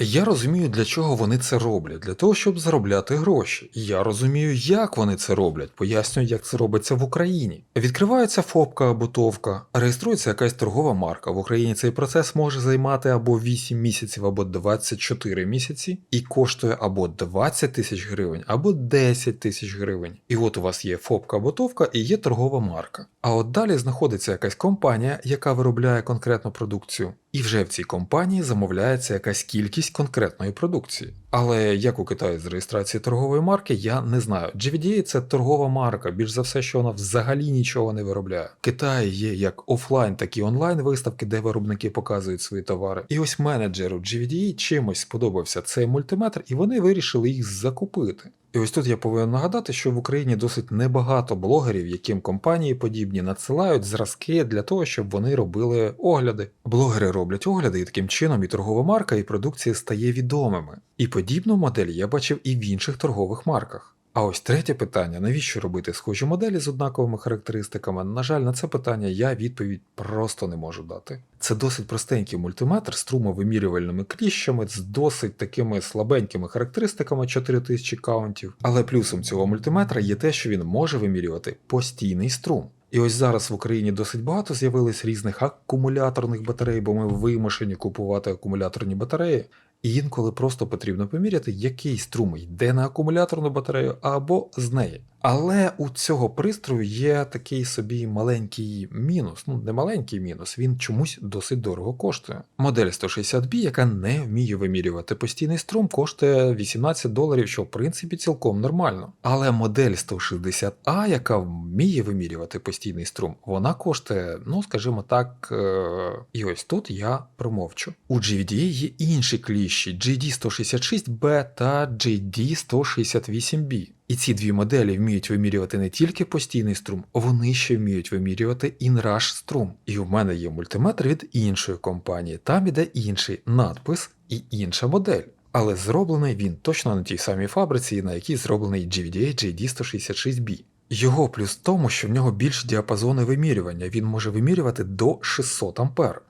Я розумію, для чого вони це роблять, для того, щоб заробляти гроші. Я розумію, як вони це роблять, пояснюю, як це робиться в Україні. Відкривається ФОПка або ТОВка, реєструється якась торгова марка. В Україні цей процес може займати або 8 місяців, або 24 місяці, і коштує або 20 тисяч гривень, або 10 тисяч гривень. І от у вас є ФОПка або ТОВка і є торгова марка. А от далі знаходиться якась компанія, яка виробляє конкретну продукцію. І вже в цій компанії замовляється якась кількість конкретної продукції. Але як у Китаї з реєстрації торгової марки, я не знаю. GVDA – це торгова марка, більш за все, що вона взагалі нічого не виробляє. В Китаї є як офлайн, так і онлайн виставки, де виробники показують свої товари. І ось менеджеру GVDA чимось сподобався цей мультиметр, і вони вирішили їх закупити. І ось тут я повинен нагадати, що в Україні досить небагато блогерів, яким компанії подібні надсилають зразки для того, щоб вони робили огляди. Блогери роблять огляди, і таким чином і торгова марка, і продукція стає відомими. І подібну модель я бачив і в інших торгових марках. А ось третє питання: навіщо робити схожі моделі з однаковими характеристиками? На жаль, на це питання я відповідь просто не можу дати. Це досить простенький мультиметр з струмовимірювальними кліщами, з досить такими слабенькими характеристиками 4000 каунтів. Але плюсом цього мультиметра є те, що він може вимірювати постійний струм. І ось зараз в Україні досить багато з'явилось різних акумуляторних батарей, бо ми вимушені купувати акумуляторні батареї. І інколи просто потрібно поміряти, який струм йде на акумуляторну батарею або з неї. Але у цього пристрою є такий собі маленький мінус. Ну, не маленький мінус, він чомусь досить дорого коштує. Модель 160B, яка не вміє вимірювати постійний струм, коштує 18 доларів, що в принципі цілком нормально. Але модель 160A, яка вміє вимірювати постійний струм, вона коштує, ну скажімо так, е- і ось тут я промовчу. У GVDA є інші кліщі GD166B та GD168B. І ці дві моделі вміють вимірювати не тільки постійний струм, вони ще вміють вимірювати інраш струм. І в мене є мультиметр від іншої компанії, там іде інший надпис і інша модель. Але зроблений він точно на тій самій фабриці, на якій зроблений GVDA JD166B. Його плюс в тому, що в нього більш діапазони вимірювання, він може вимірювати до 600 А.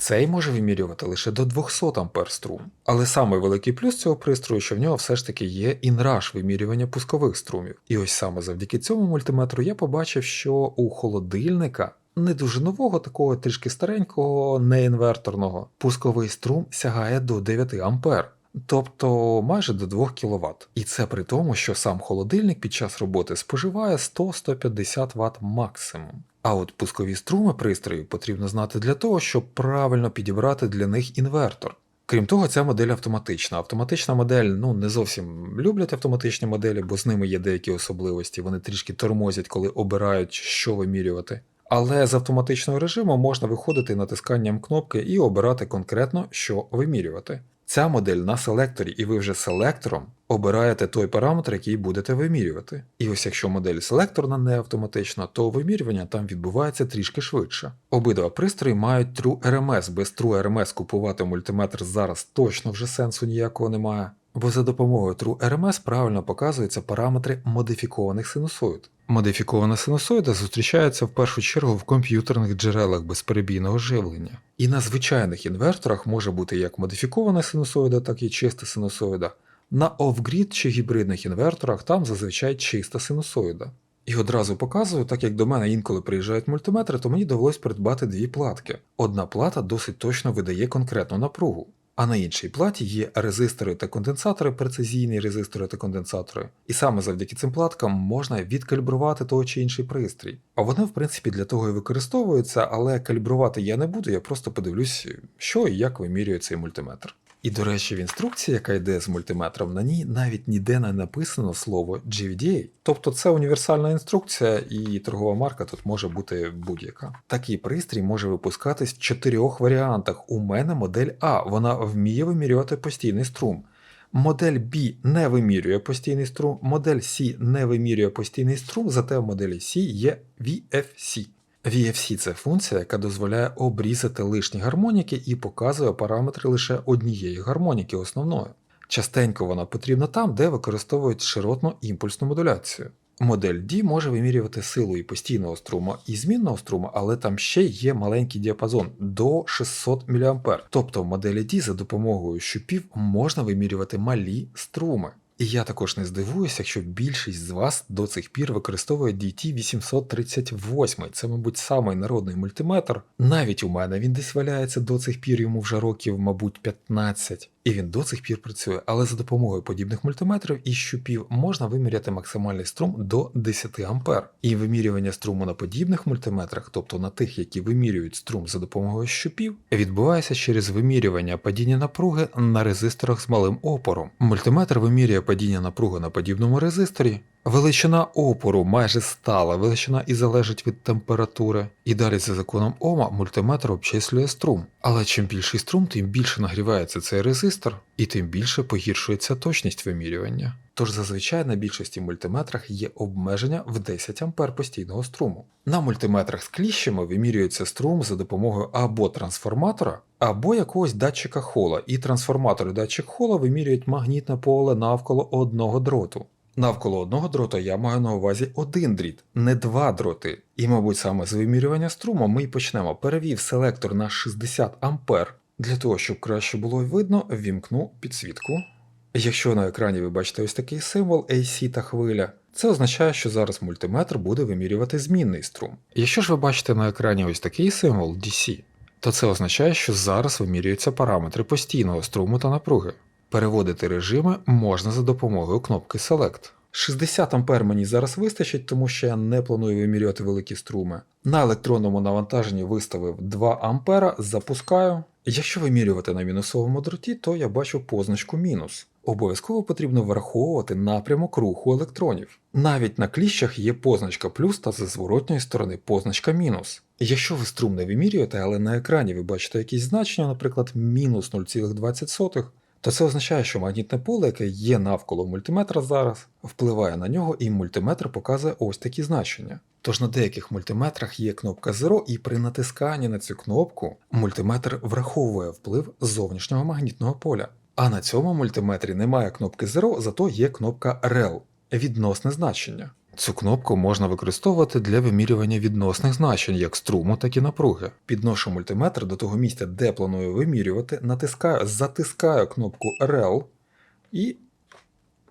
Цей може вимірювати лише до 200 А струм. Але самий великий плюс цього пристрою, що в нього все ж таки є інраш вимірювання пускових струмів. І ось саме завдяки цьому мультиметру я побачив, що у холодильника. Не дуже нового, такого трішки старенького, неінверторного, пусковий струм сягає до 9 А, тобто майже до 2 кВт. І це при тому, що сам холодильник під час роботи споживає 100-150 Вт максимум. А от пускові струми пристрою потрібно знати для того, щоб правильно підібрати для них інвертор. Крім того, ця модель автоматична. Автоматична модель ну не зовсім люблять автоматичні моделі, бо з ними є деякі особливості. Вони трішки тормозять, коли обирають, що вимірювати. Але з автоматичного режиму можна виходити натисканням кнопки і обирати конкретно, що вимірювати. Ця модель на селекторі, і ви вже селектором обираєте той параметр, який будете вимірювати. І ось якщо модель селекторна не автоматична, то вимірювання там відбувається трішки швидше. Обидва пристрої мають True RMS. Без True RMS купувати мультиметр зараз точно вже сенсу ніякого немає. Бо за допомогою True RMS правильно показуються параметри модифікованих синусоїд. Модифікована синусоїда зустрічається в першу чергу в комп'ютерних джерелах безперебійного живлення. І на звичайних інверторах може бути як модифікована синусоїда, так і чиста синусоїда. На офгрід чи гібридних інверторах там зазвичай чиста синусоїда. І одразу показую, так як до мене інколи приїжджають мультиметри, то мені довелось придбати дві платки. Одна плата досить точно видає конкретну напругу. А на іншій платі є резистори та конденсатори, прецизійні резистори та конденсатори. І саме завдяки цим платкам можна відкалібрувати той чи інший пристрій. А вони, в принципі, для того і використовуються, але калібрувати я не буду, я просто подивлюсь, що і як вимірює цей мультиметр. І, до речі, в інструкції, яка йде з мультиметром, на ній навіть ніде не написано слово GVDA. Тобто це універсальна інструкція, і торгова марка тут може бути будь-яка. Такий пристрій може випускатись в чотирьох варіантах. У мене модель А, вона вміє вимірювати постійний струм. Модель B не вимірює постійний струм, модель C не вимірює постійний струм, зате в моделі C є VFC. VFC це функція, яка дозволяє обрізати лишні гармоніки і показує параметри лише однієї гармоніки основної. Частенько вона потрібна там, де використовують широтну імпульсну модуляцію. Модель D може вимірювати силу і постійного струму, і змінного струму, але там ще є маленький діапазон до 600 мА. Тобто в моделі D за допомогою щупів можна вимірювати малі струми. І я також не здивуюся, якщо більшість з вас до цих пір використовує DT838. Це, мабуть, самий народний мультиметр. Навіть у мене він десь валяється до цих пір, йому вже років, мабуть, 15. І він до цих пір працює, але за допомогою подібних мультиметрів і щупів можна виміряти максимальний струм до 10 А. І вимірювання струму на подібних мультиметрах, тобто на тих, які вимірюють струм за допомогою щупів, відбувається через вимірювання падіння напруги на резисторах з малим опором. Мультиметр вимірює падіння напруги на подібному резисторі. Величина опору майже стала величина і залежить від температури. І далі за законом Ома мультиметр обчислює струм. Але чим більший струм, тим більше нагрівається цей резистор, і тим більше погіршується точність вимірювання. Тож зазвичай на більшості мультиметрах є обмеження в 10 А постійного струму. На мультиметрах з кліщами вимірюється струм за допомогою або трансформатора, або якогось датчика хола, і трансформатор і датчик хола вимірюють магнітне поле навколо одного дроту. Навколо одного дрота я маю на увазі один дріт, не два дроти. І, мабуть, саме з вимірювання струму ми й почнемо. Перевів селектор на 60 А. Для того, щоб краще було видно, ввімкну підсвітку. Якщо на екрані ви бачите ось такий символ AC та хвиля, це означає, що зараз мультиметр буде вимірювати змінний струм. Якщо ж ви бачите на екрані ось такий символ DC, то це означає, що зараз вимірюються параметри постійного струму та напруги. Переводити режими можна за допомогою кнопки Select. 60 А мені зараз вистачить, тому що я не планую вимірювати великі струми. На електронному навантаженні виставив 2 А, запускаю. Якщо вимірювати на мінусовому дроті, то я бачу позначку мінус. Обов'язково потрібно враховувати напрямок руху електронів. Навіть на кліщах є позначка плюс та з зворотньої сторони позначка мінус. Якщо ви струм не вимірюєте, але на екрані ви бачите якісь значення, наприклад, мінус 0,20, то це означає, що магнітне поле, яке є навколо мультиметра зараз, впливає на нього, і мультиметр показує ось такі значення. Тож на деяких мультиметрах є кнопка Zero, і при натисканні на цю кнопку мультиметр враховує вплив зовнішнього магнітного поля. А на цьому мультиметрі немає кнопки Zero, зато є кнопка REL відносне значення. Цю кнопку можна використовувати для вимірювання відносних значень як струму, так і напруги. Підношу мультиметр до того місця, де планую вимірювати, натискаю, затискаю кнопку REL і.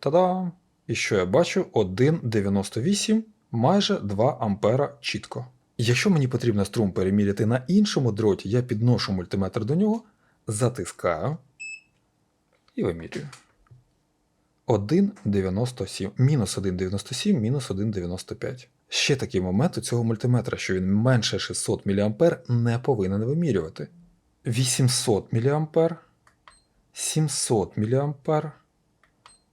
Та-дам! І що я бачу? 1,98, майже 2 ампера чітко. Якщо мені потрібно струм переміряти на іншому дроті, я підношу мультиметр до нього, затискаю і вимірюю. 1,97, мінус 1,97, мінус 1,95. Ще такий момент у цього мультиметра, що він менше 600 мА не повинен вимірювати. 800 мА, 700 мА,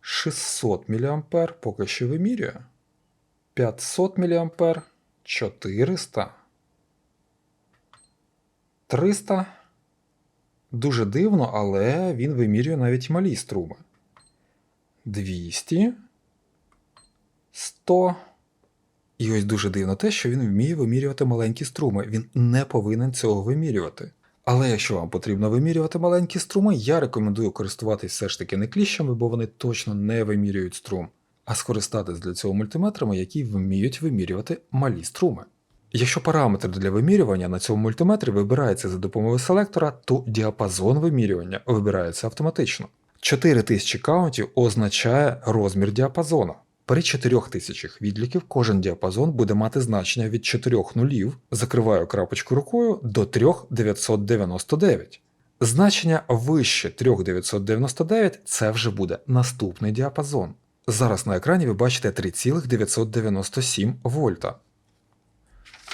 600 мА поки що вимірює. 500 мА, 400. 300. Дуже дивно, але він вимірює навіть малі струми. 200, 100. І ось дуже дивно те, що він вміє вимірювати маленькі струми. Він не повинен цього вимірювати. Але якщо вам потрібно вимірювати маленькі струми, я рекомендую користуватись все ж таки не кліщами, бо вони точно не вимірюють струм, а скористатись для цього мультиметрами, які вміють вимірювати малі струми. Якщо параметр для вимірювання на цьому мультиметрі вибирається за допомогою селектора, то діапазон вимірювання вибирається автоматично. 4000 каунтів означає розмір діапазона. При 4000 відліків кожен діапазон буде мати значення від 4 нулів, закриваю крапочку рукою до 3999. Значення вище 3999 це вже буде наступний діапазон. Зараз на екрані ви бачите 3,997 вольта.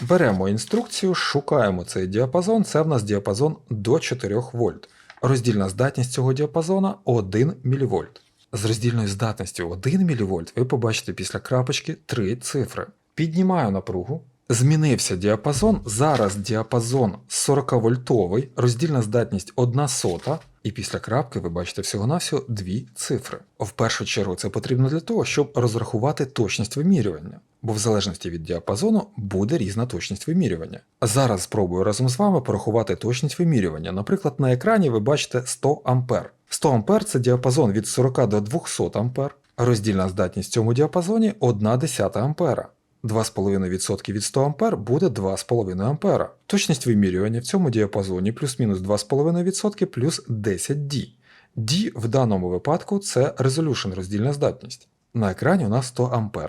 Беремо інструкцію, шукаємо цей діапазон, це в нас діапазон до 4 вольт. Роздільна здатність цього діапазона 1 мВ. З роздільною здатністю 1 мВ ви побачите після крапочки три цифри. Піднімаю напругу. Змінився діапазон. Зараз діапазон 40 вольтовий, роздільна здатність 1 сота, і після крапки ви бачите всього-навсього дві цифри. В першу чергу це потрібно для того, щоб розрахувати точність вимірювання, бо в залежності від діапазону буде різна точність вимірювання. Зараз спробую разом з вами порахувати точність вимірювання. Наприклад, на екрані ви бачите 100 А. 100 А це діапазон від 40 до 200 А, Роздільна здатність в цьому діапазоні 1 десята ампера. 2,5% від 100 А буде 2,5 А. Точність вимірювання в цьому діапазоні плюс-мінус 2,5% плюс 10 D. D в даному випадку це resolution роздільна здатність. На екрані у нас 100 А.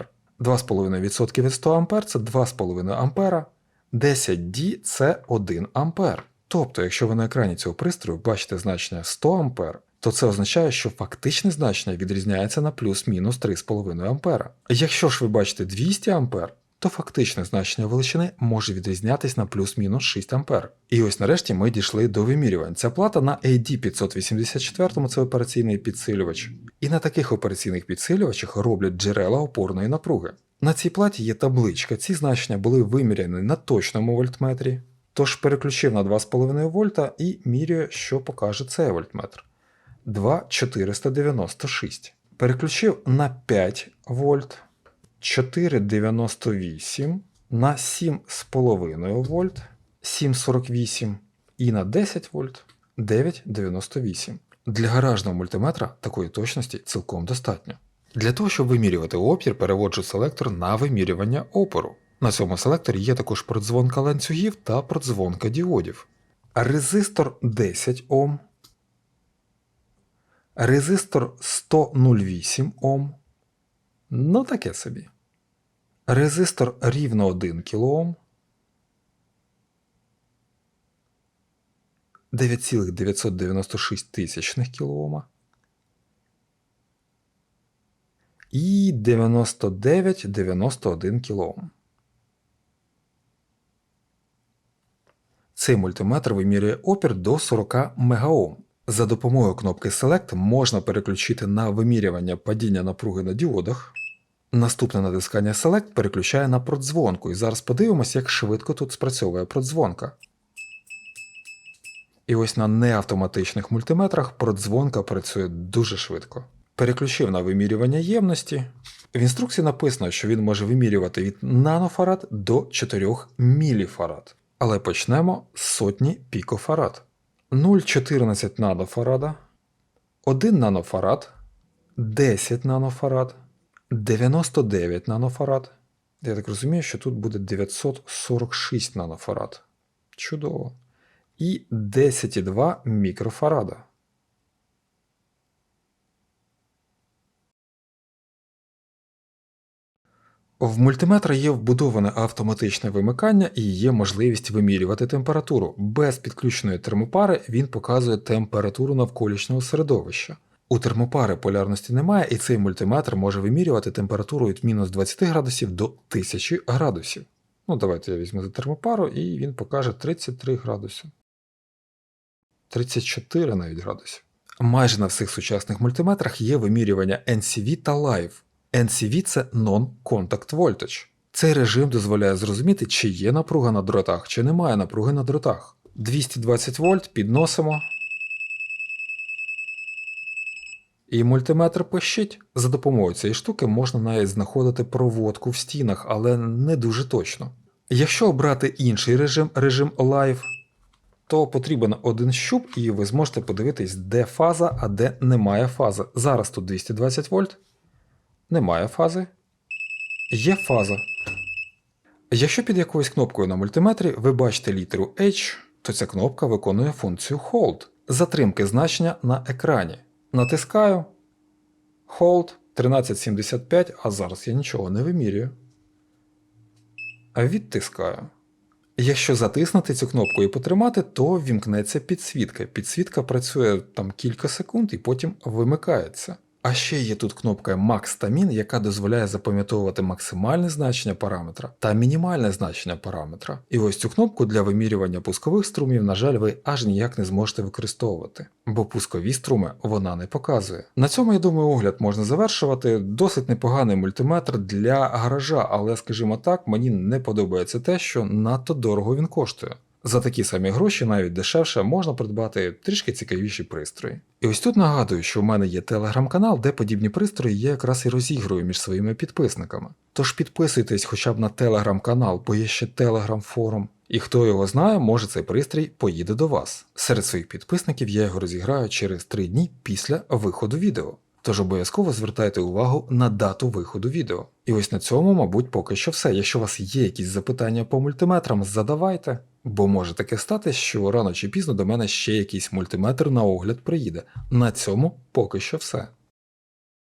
2,5% від 100 А це 2,5 А. 10 D це 1 А. Тобто, якщо ви на екрані цього пристрою бачите значення 100 А, то це означає, що фактичне значення відрізняється на плюс-мінус 3,5 А. Якщо ж ви бачите 200 А, то фактичне значення величини може відрізнятись на плюс-мінус 6 А. І ось нарешті ми дійшли до вимірювань. Ця плата на AD584 це операційний підсилювач. І на таких операційних підсилювачах роблять джерела опорної напруги. На цій платі є табличка, ці значення були виміряні на точному вольтметрі. Тож переключив на 2,5 вольта і міряю, що покаже цей вольтметр. 2,496. Переключив на 5 вольт, 4,98, на 7,5 вольт, 7,48 і на 10 вольт 9,98. Для гаражного мультиметра такої точності цілком достатньо. Для того, щоб вимірювати опір, переводжу селектор на вимірювання опору. На цьому селекторі є також продзвонка ланцюгів та продзвонка діодів. Резистор 10 Ом, резистор 108 Ом. Ну таке собі. Резистор рівно 1 кОм. 9,996 тисячних кОм. І 99,91 кОм. Цей мультиметр вимірює опір до 40 МГОм. За допомогою кнопки Select можна переключити на вимірювання падіння напруги на діодах. Наступне натискання Select переключає на продзвонку, і зараз подивимось, як швидко тут спрацьовує продзвонка. І ось на неавтоматичних мультиметрах продзвонка працює дуже швидко. Переключив на вимірювання ємності. В інструкції написано, що він може вимірювати від нанофарад до 4 міліфарад. Але почнемо з сотні пікофарад. 0,14 нанофарада, 1 нанофарад, 10 нанофарад, 99 нанофарад. Я так розумію, що тут буде 946 нанофарад. Чудово. І 10,2 мікрофарада. В мультиметра є вбудоване автоматичне вимикання і є можливість вимірювати температуру. Без підключеної термопари він показує температуру навколишнього середовища. У термопари полярності немає, і цей мультиметр може вимірювати температуру від мінус 20 градусів до 1000 градусів. Ну, давайте я візьму за термопару, і він покаже 33 градуси. 34 навіть градусів. Майже на всіх сучасних мультиметрах є вимірювання NCV та Live. NCV це Non-Contact Voltage. Цей режим дозволяє зрозуміти, чи є напруга на дротах, чи немає напруги на дротах. 220 вольт підносимо. І мультиметр пищить. За допомогою цієї штуки можна навіть знаходити проводку в стінах, але не дуже точно. Якщо обрати інший режим, режим Live, то потрібен один щуп, і ви зможете подивитись, де фаза, а де немає фази. Зараз тут 220 вольт. Немає фази. Є фаза. Якщо під якоюсь кнопкою на мультиметрі ви бачите літеру H, то ця кнопка виконує функцію Hold затримки значення на екрані. Натискаю Hold 1375, а зараз я нічого не вимірюю. Відтискаю. Якщо затиснути цю кнопку і потримати, то вімкнеться підсвітка. Підсвітка працює там кілька секунд і потім вимикається. А ще є тут кнопка Max та Min, яка дозволяє запам'ятовувати максимальне значення параметра та мінімальне значення параметра. І ось цю кнопку для вимірювання пускових струмів, на жаль, ви аж ніяк не зможете використовувати, бо пускові струми вона не показує. На цьому, я думаю, огляд можна завершувати. Досить непоганий мультиметр для гаража, але, скажімо так, мені не подобається те, що надто дорого він коштує. За такі самі гроші, навіть дешевше, можна придбати трішки цікавіші пристрої. І ось тут нагадую, що в мене є телеграм-канал, де подібні пристрої я якраз і розігрую між своїми підписниками. Тож підписуйтесь хоча б на телеграм-канал, бо є ще телеграм-форум. І хто його знає, може цей пристрій поїде до вас. Серед своїх підписників я його розіграю через 3 дні після виходу відео. Тож обов'язково звертайте увагу на дату виходу відео. І ось на цьому, мабуть, поки що все. Якщо у вас є якісь запитання по мультиметрам, задавайте. Бо може таке стати, що рано чи пізно до мене ще якийсь мультиметр на огляд приїде. На цьому поки що все.